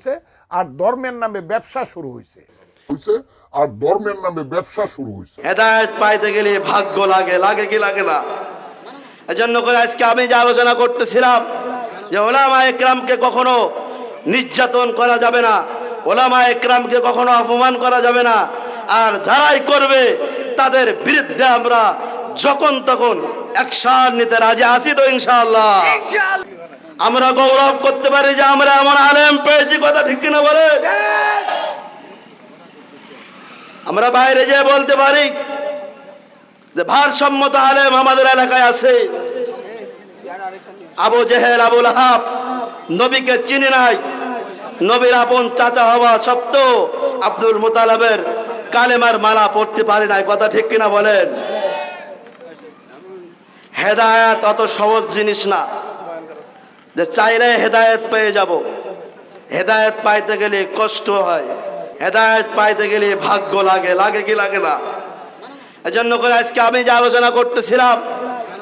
হয়েছে আর ধর্মের নামে ব্যবসা শুরু হয়েছে আর ধর্মের নামে ব্যবসা শুরু হয়েছে হেদায়ত পাইতে গেলে ভাগ্য লাগে লাগে কি লাগে না? এজন্য করে আজকে আমি যে আলোচনা করতেছিলাম যে ওলামা একরামকে কখনো নির্যাতন করা যাবে না ওলামা একরামকে কখনো অপমান করা যাবে না আর যারাই করবে, তাদের বিরুদ্ধে আমরা যখন তখন অ্যাকশন নিতে রাজি আছি তো ইনশাআল্লাহ। আমরা গৌরব করতে পারি যে আমরা এমন আলেম পেয়েছি, কথা ঠিক কিনা বলে? আমরা বাইরে যেয়ে বলতে পারি যে ভারসম্মত আলেম আমাদের এলাকায় আছে। আবু জেহেল, আবুল আহাব, নবীকে চিনি নাই। নবীর আপন চাচা হওয়া সত্ত্বেও আব্দুল মুতালাবের কালেমার মালা পড়তে পারে না কথা ঠিক কিনা বলেন? হেদায়াত অত সহজ জিনিস না। যে চাইলে হেদায়েত পেয়ে যাব। হেদায়েত পাইতে গেলে কষ্ট হয়। হেদায়েত পাইতে গেলে ভাগ্য লাগে। লাগে কি লাগে না? এজন্য করে আজকে আমি যে আলোচনা করতেছিলাম,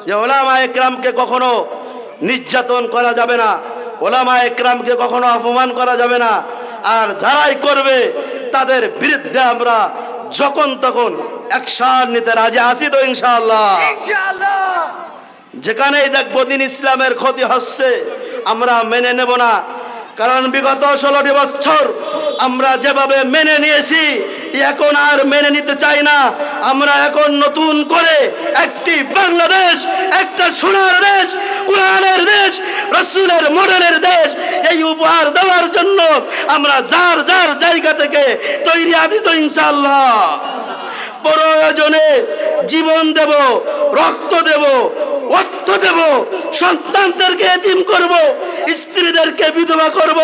যে ওলামা একরামকে কখনো নির্যাতন করা যাবে না ওলামা একরামকে কখনো অপমান করা যাবে না আর যারাই করবে, তাদের বিরুদ্ধে আমরা যখন তখন অ্যাকশন নিতে রাজি আছি তো ইনশাআল্লাহ। যেখানেই দেখব দিন ইসলামের ক্ষতি হচ্ছে, আমরা মেনে নেব না। কারণ বিগত ষোলোটি বছর আমরা যেভাবে মেনে নিয়েছি, এখন আর মেনে নিতে চাই না। আমরা এখন নতুন করে একটি বাংলাদেশ, একটা সোনার দেশ কোরআনের দেশ, রসুলের মডেলের দেশ, এই উপহার দেওয়ার জন্য আমরা যার যার জায়গা থেকে তৈরি আছি তো ইনশাল্লাহ প্রয়োজনে জীবন দেব, রক্ত দেব, অর্থ দেব, সন্তানদেরকে এতিম করব স্ত্রীদেরকে বিধবা করব,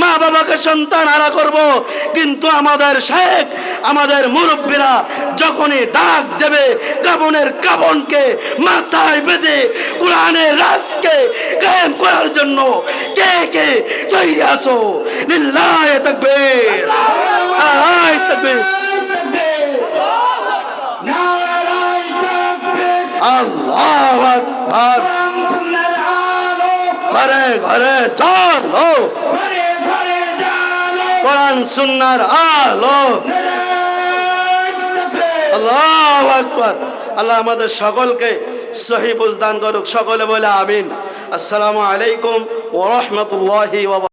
মা বাবাকে সন্তান হারা করব। কিন্তু আমাদের শেখ, আমাদের মুরব্বীরা যখনই ডাক দেবে কাবনের কাবনকে মাথায় বেঁধে কোরআনের রাজকে কায়েম করার জন্য কে কে তৈরি আসো লিল্লাহ থাকবে আয় থাকবে আল্লাহ আকবার। ঘরে ঘরে চলো কোরআন সুন্নার আলো আল্লাহ আকবর। আল্লাহ আমাদের সকলকে সহি বুঝদান করুক সকলে বলে আমিন। আসসালামু আলাইকুম ওরহমতুল্লাহি